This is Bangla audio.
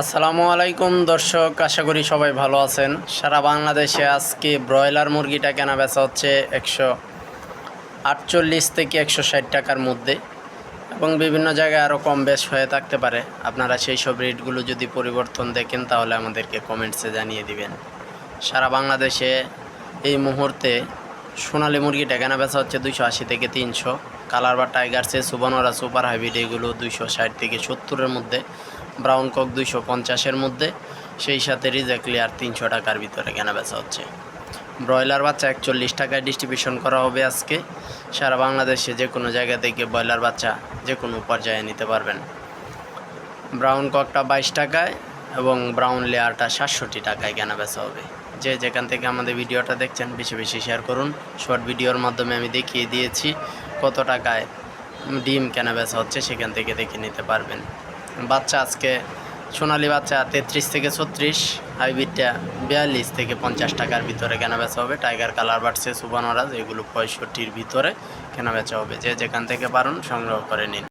আসসালামু আলাইকুম, দর্শক, আশা করি সবাই ভালো আছেন। সারা বাংলাদেশে আজকে ব্রয়লার মুরগিটা কেনা বেচা হচ্ছে একশো আটচল্লিশ থেকে একশো ষাট টাকার মধ্যে এবং বিভিন্ন জায়গায় আরও কম বেশ হয়ে থাকতে পারে। আপনারা সেই সব রেটগুলো যদি পরিবর্তন দেখেন, তাহলে আমাদেরকে কমেন্টসে জানিয়ে দিবেন। সারা বাংলাদেশে এই মুহূর্তে সোনালী মুরগিটা কেনা বেচা হচ্ছে দুইশো আশি থেকে তিনশো। কালার বা টাইগারসে সুবানোরা সুপার হাইব্রিড, এগুলো দুইশো ষাট থেকে সত্তরের মধ্যে। ব্রাউন কক দুইশো পঞ্চাশের মধ্যে। সেই সাথে রিজেক্ট ক্লিয়ার তিনশো টাকার ভিতরে কেনা বেচা হচ্ছে। ব্রয়লার বাচ্চা একচল্লিশ টাকায় ডিস্ট্রিবিউশন করা হবে আজকে। সারা বাংলাদেশে যে কোনো জায়গা থেকে ব্রয়লার বাচ্চা যে কোনো পর্যায়ে নিতে পারবেন। ব্রাউন ককটা বাইশ টাকায় এবং ব্রাউন লেয়ারটা সাতষট্টি টাকায় কেনা বেচা হবে। যে যেখান থেকে আমাদের ভিডিওটা দেখছেন, বেশি বেশি শেয়ার করুন। শর্ট ভিডিওর মাধ্যমে আমি দেখিয়ে দিয়েছি কত টাকায় ডিম কেনা বেচা হচ্ছে, সেখান থেকে দেখে নিতে পারবেন। বাচ্চা আজকে, সোনালি বাচ্চা তেত্রিশ থেকে ছত্রিশ, হাইব্রিডটা বিয়াল্লিশ থেকে পঞ্চাশ টাকার ভিতরে কেনা বেচা হবে। টাইগার কালার বাড়ছে সুবানরাজ এগুলো পঁয়ষট্টির ভিতরে কেনা বেচা হবে। যে যেখান থেকে পারুন সংগ্রহ করে নিন।